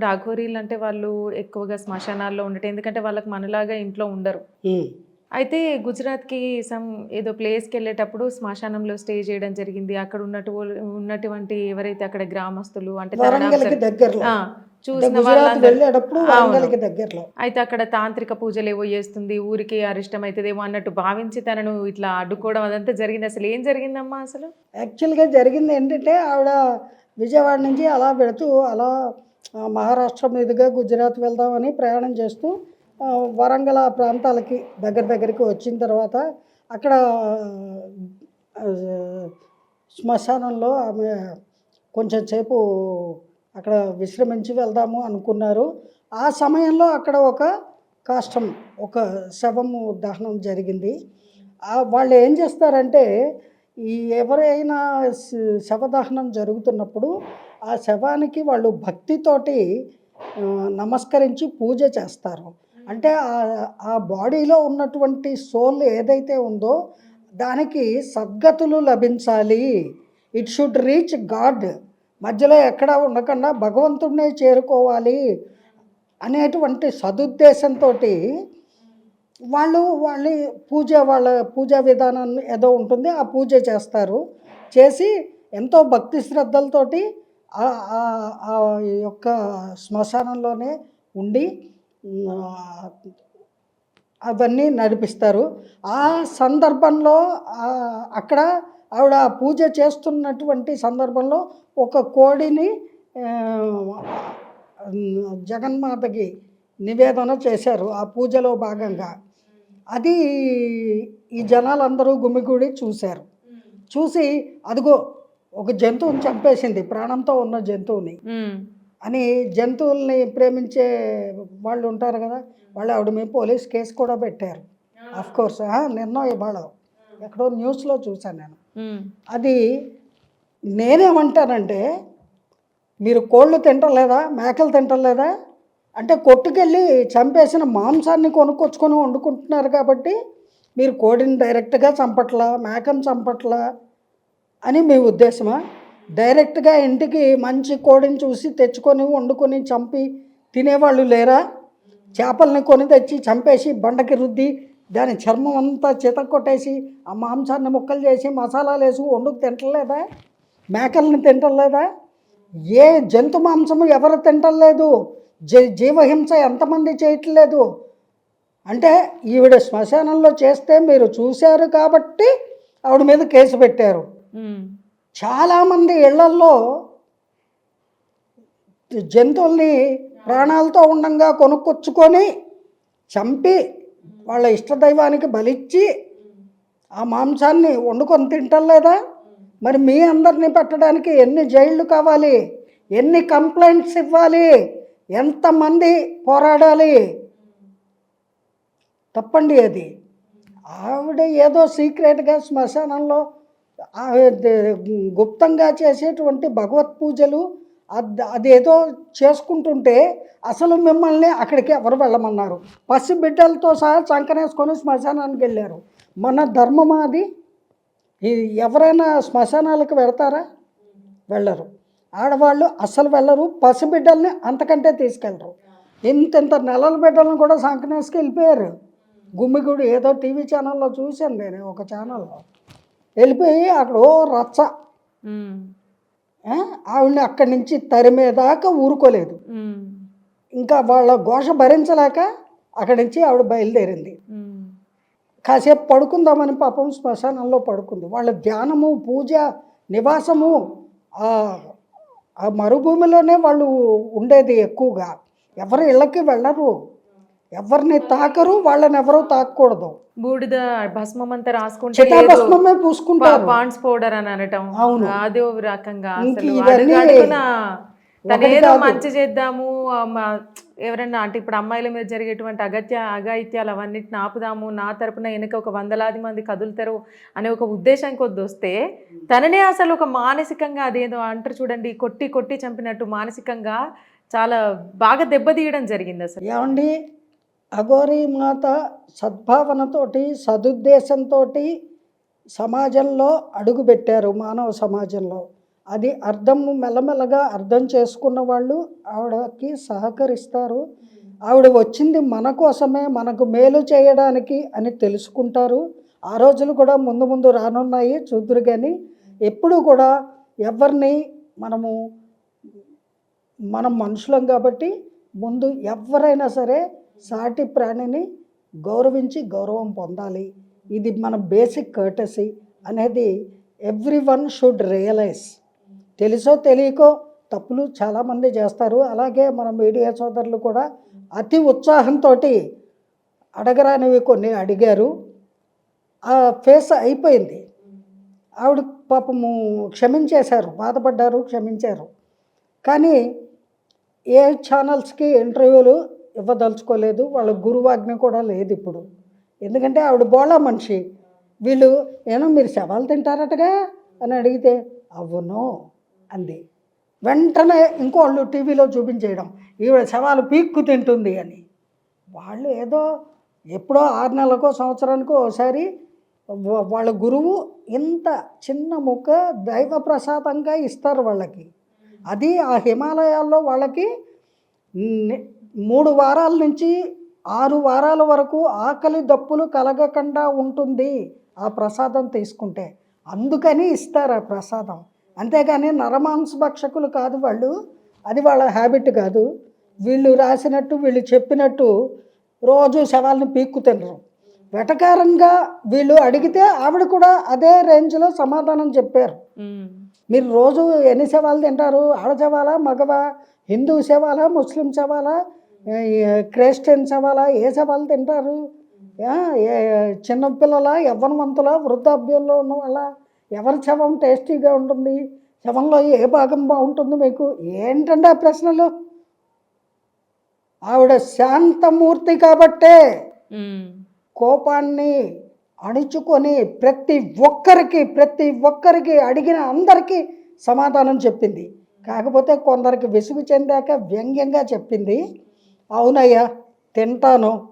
ఇప్పుడు అఘోరీలు అంటే వాళ్ళు ఎక్కువగా శ్మశానాల్లో ఉండటం ఎందుకంటే వాళ్ళకి మనలాగా ఇంట్లో ఉండరు. అయితే గుజరాత్కి సమ్ ఏదో ప్లేస్కి వెళ్ళేటప్పుడు శ్మశానంలో స్టే చేయడం జరిగింది. అక్కడ ఉన్నట్టు ఉన్నటువంటి ఎవరైతే అక్కడ గ్రామస్తులు అంటే చూసిన వాళ్ళందరూ అయితే అక్కడ తాంత్రిక పూజలు ఏవో చేస్తుంది ఊరికి అరిష్టం అవుతుందేమో అన్నట్టు భావించి తనను ఇట్లా అడ్డుకోవడం అదంతా జరిగింది. అసలు ఏం జరిగిందమ్మా అసలు? యాక్చువల్గా జరిగింది ఏంటంటే ఆవిడ విజయవాడ నుంచి అలా వెళుతూ అలా మహారాష్ట్ర మీదుగా గుజరాత్ వెళ్దామని ప్రయాణం చేస్తూ వరంగల్ ఆ ప్రాంతాలకి దగ్గర దగ్గరికి వచ్చిన తర్వాత అక్కడ శ్మశానంలో ఆమె కొంచెం సేపు అక్కడ విశ్రమించి వెళ్దాము అనుకున్నారు. ఆ సమయంలో అక్కడ ఒక కాష్టం ఒక శవము దహనం జరిగింది. వాళ్ళు ఏం చేస్తారంటే ఈ ఎవరైనా శ- శవదహనం జరుగుతున్నప్పుడు ఆ శవానికి వాళ్ళు భక్తితోటి నమస్కరించి పూజ చేస్తారు. అంటే ఆ- బాడీలో ఉన్నటువంటి సోల్ ఏదైతే ఉందో దానికి సద్గతులు లభించాలి. ఇట్ షుడ్ రీచ్ గాడ్ మధ్యలో ఎక్కడా ఉండకుండా భగవంతుడినే చేరుకోవాలి అనేటువంటి సదుద్దేశంతో వాళ్ళు వాళ్ళు పూజ వాళ్ళ పూజా విధానం ఏదో ఉంటుంది ఆ పూజ చేస్తారు. చేసి ఎంతో భక్తి శ్రద్ధలతోటి ఆ- యొక్క శ్మశానంలోనే ఉండి అవన్నీ నడిపిస్తారు. ఆ సందర్భంలో అక్కడ ఆవిడ పూజ చేస్తున్నటువంటి సందర్భంలో ఒక కోడిని జగన్మాతకి నివేదన చేశారు ఆ పూజలో భాగంగా. అది ఈ జనాలందరూ గుమిగూడి చూశారు. చూసి అదిగో ఒక జంతువుని చంపేసింది ప్రాణంతో ఉన్న జంతువుని. అని జంతువుల్ని ప్రేమించే వాళ్ళు ఉంటారు కదా వాళ్ళు ఆవిడ మీద పోలీస్ కేసు కూడా పెట్టారు. అఫ్ కోర్స్ నిన్న ఇవాళ ఎక్కడో న్యూస్లో చూశాను నేను. అది నేనేమంటానంటే మీరు కోళ్ళు తింటలేదా మేకలు తింటలేదా? అంటే కొట్టుకెళ్ళి చంపేసిన మాంసాన్ని కొనుక్కొచ్చుకొని వండుకుంటున్నారు కాబట్టి మీరు కోడిని డైరెక్ట్గా చంపట్లా మేకను చంపట్లా అని మీ ఉద్దేశమా? డైరెక్ట్గా ఇంటికి మంచి కోడిని చూసి తెచ్చుకొని వండుకొని చంపి తినేవాళ్ళు లేరా? చేపల్ని కొని తెచ్చి చంపేసి బండకి రుద్ది దాని చర్మం అంతా చిత కొట్టేసి ఆ మాంసాన్ని ముక్కలు చేసి మసాలాలు వేసి వండుకు తింటలేదా? మేకల్ని తింటలేదా? ఏ జంతు మాంసము ఎవరు తింటలేదు? జీవహింస ఎంతమంది చేయట్లేదు? అంటే ఈవిడ శ్మశానంలో చేస్తే మీరు చూశారు కాబట్టి ఆవిడ మీద కేసు పెట్టారు. చాలామంది ఇళ్ళల్లో జంతువుల్ని ప్రాణాలతో ఉండంగా కొనుక్కొచ్చుకొని చంపి వాళ్ళ ఇష్టదైవానికి బలిచ్చి ఆ మాంసాన్ని వండుకొని తింటలేదా మరి మీ అందరినీ పెట్టడానికి ఎన్ని జైళ్ళు కావాలి? ఎన్ని కంప్లైంట్స్ ఇవ్వాలి? ఎంతమంది పోరాడాలి? తప్పండి అది. ఆవిడ ఏదో సీక్రెట్గా శ్మశానంలో గుప్తంగా చేసేటువంటి భగవత్ పూజలు అది అదేదో చేసుకుంటుంటే అసలు మిమ్మల్ని అక్కడికి ఎవరు వెళ్ళమన్నారు? పసి బిడ్డలతో సహా చంకనేసుకొని శ్మశానానికి వెళ్ళారు. మన ధర్మమా అది? ఎవరైనా శ్మశానాలకు వెళ్తారా? వెళ్ళరు. ఆడవాళ్ళు అసలు వెళ్ళరు. పసిబిడ్డల్ని అంతకంటే తీసుకెళ్ళరు. ఇంత ఇంత నెలల బిడ్డలను కూడా సంకనేసుకు వెళ్ళిపోయారు గుమ్మిగుడు ఏదో టీవీ ఛానల్లో చూశాను నేను ఒక ఛానల్లో. వెళ్ళిపోయి అక్కడ ఓ రచ్చ. ఆవిడని అక్కడి నుంచి తరిమేదాకా ఊరుకోలేదు. ఇంకా వాళ్ళ ఘోష భరించలేక అక్కడి నుంచి ఆవిడ బయలుదేరింది. కాసేపు పడుకుందామని పాపం శ్మశానంలో పడుకుంది. వాళ్ళ ధ్యానము పూజ నివాసము ఆ మరుభూమిలోనే వాళ్ళు ఉండేది ఎక్కువగా. ఎవరు ఇళ్ళకి వెళ్ళరు. ఎవరిని తాకరు వాళ్ళని ఎవరు తాకూడదు. బూడిద భస్మం అంతా రాసుకుంటే చితాభస్మమే పూసుకుంటారు. పాండ్స్ పౌడర్ అని అనటం. అవును. అదే రకంగా తనేదో. మంచి చేద్దాము ఎవరన్నా అంటే ఇప్పుడు అమ్మాయిల మీద జరిగేటువంటి అగత్య అఘాయిత్యాలు అవన్నిటిని ఆపుదాము నా తరపున వెనక ఒక వందలాది మంది కదులుతారు అనే ఒక ఉద్దేశం కొద్ది వస్తే తననే అసలు ఒక మానసికంగా అదేదో అంటారు చూడండి కొట్టి కొట్టి చంపినట్టు మానసికంగా చాలా బాగా దెబ్బతీయడం జరిగింది అసలు. ఏమండి? అఘోరీ మాత సద్భావనతోటి సదుద్దేశంతో సమాజంలో అడుగుపెట్టారు మానవ సమాజంలో. అది అర్థం మెల్లమెల్లగా అర్థం చేసుకున్న వాళ్ళు ఆవిడకి సహకరిస్తారు. ఆవిడ వచ్చింది మన కోసమే మనకు మేలు చేయడానికి అని తెలుసుకుంటారు. ఆ రోజులు కూడా ముందు ముందు రానున్నాయి చూద్దరు కానీ ఎప్పుడు కూడా ఎవరిని మనము మనం మనుషులం కాబట్టి ముందు ఎవరైనా సరే సాటి ప్రాణిని గౌరవించి గౌరవం పొందాలి. ఇది మన బేసిక్ కర్టసీ అనేది ఎవ్రీ వన్ షుడ్ రియలైజ్. తెలుసో తెలియకో తప్పులు చాలామంది చేస్తారు. అలాగే మన మీడియా సోదరులు కూడా అతి ఉత్సాహంతో అడగరానివి కొన్ని అడిగారు. ఆ ఫేస్ అయిపోయింది. ఆవిడ పాపము క్షమించేశారు బాధపడ్డారు క్షమించారు. కానీ ఏ ఛానల్స్కి ఇంటర్వ్యూలు ఇవ్వదలుచుకోలేదు. వాళ్ళ గురువాజ్ఞ కూడా లేదు ఇప్పుడు. ఎందుకంటే ఆవిడ బోళా మనిషి. వీళ్ళు ఏమో మీరు శవాలు తింటారటగా? అని అడిగితే అవును అంది. వెంటనే ఇంకోళ్ళు టీవీలో చూపించేయడం ఈవిడ శవాలు పీక్కు తింటుంది అని. వాళ్ళు ఏదో ఎప్పుడో ఆరు నెలలకో సంవత్సరానికో ఒకసారి వాళ్ళ గురువు ఇంత చిన్న ముక్క దైవ ప్రసాదంగా ఇస్తారు వాళ్ళకి. అది ఆ హిమాలయాల్లో వాళ్ళకి మూడు వారాల నుంచి ఆరు వారాల వరకు ఆకలి దప్పులు కలగకుండా ఉంటుంది ఆ ప్రసాదం తీసుకుంటే. అందుకని ఇస్తారు ఆ ప్రసాదం. అంతేగాని నరమాంస భక్షకులు కాదు వాళ్ళు. అది వాళ్ళ హ్యాబిట్ కాదు. వీళ్ళు రాసినట్టు వీళ్ళు చెప్పినట్టు రోజు శవాల్ని పీక్కు తినరు. వెటకారంగా వీళ్ళు అడిగితే ఆవిడ కూడా అదే రేంజ్లో సమాధానం చెప్పారు. మీరు రోజు ఎన్ని శవాలు తింటారు? ఆడ శవాలా? మగవా? హిందూ శవాలా? ముస్లిం శవాలా? క్రిస్టియన్ శవాలా ఏ శవాలు తింటారు? చిన్నపిల్లల యవ్వనవంతుల? వృద్ధాప్యంలో ఉన్న వాళ్ళ ఎవరి శవం టేస్టీగా ఉంటుంది? శవంలో ఏ భాగం బాగుంటుంది మీకు? ఏంటంటే ఆ ప్రశ్నలు? ఆవిడ శాంతమూర్తి కాబట్టే. కోపాన్ని అణుచుకొని ప్రతి ఒక్కరికి ప్రతి ఒక్కరికి అడిగిన అందరికీ సమాధానం చెప్పింది. కాకపోతే కొందరికి విసుగు చెందాక వ్యంగ్యంగా చెప్పింది. అవునయ్యా తింటాను.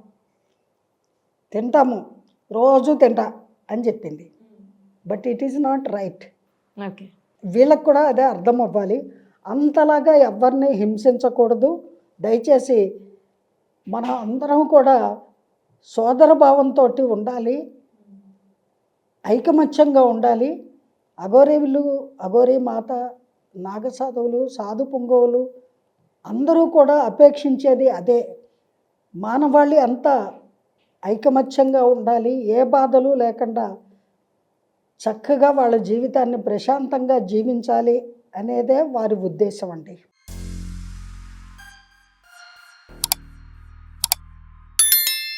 తింటాము. రోజు తింటా అని చెప్పింది. But it is not right okay. వీళ్ళకి కూడా అదే అర్థం అవ్వాలి. అంతలాగా ఎవరిని హింసించకూడదు. దయచేసి మన అందరం కూడా సోదర భావంతో ఉండాలి. ఐకమత్యంగా ఉండాలి. అఘోరీలు అఘోరీ మాత నాగసాధువులు సాధు పుంగవులు అందరూ కూడా అపేక్షించేది అదే. మానవాళి అంతా ఐకమత్యంగా ఉండాలి ఏ బాధలు లేకుండా చక్కగా వాళ్ళ జీవితాన్ని ప్రశాంతంగా జీవించాలి అనేదే వారి ఉద్దేశం అండి.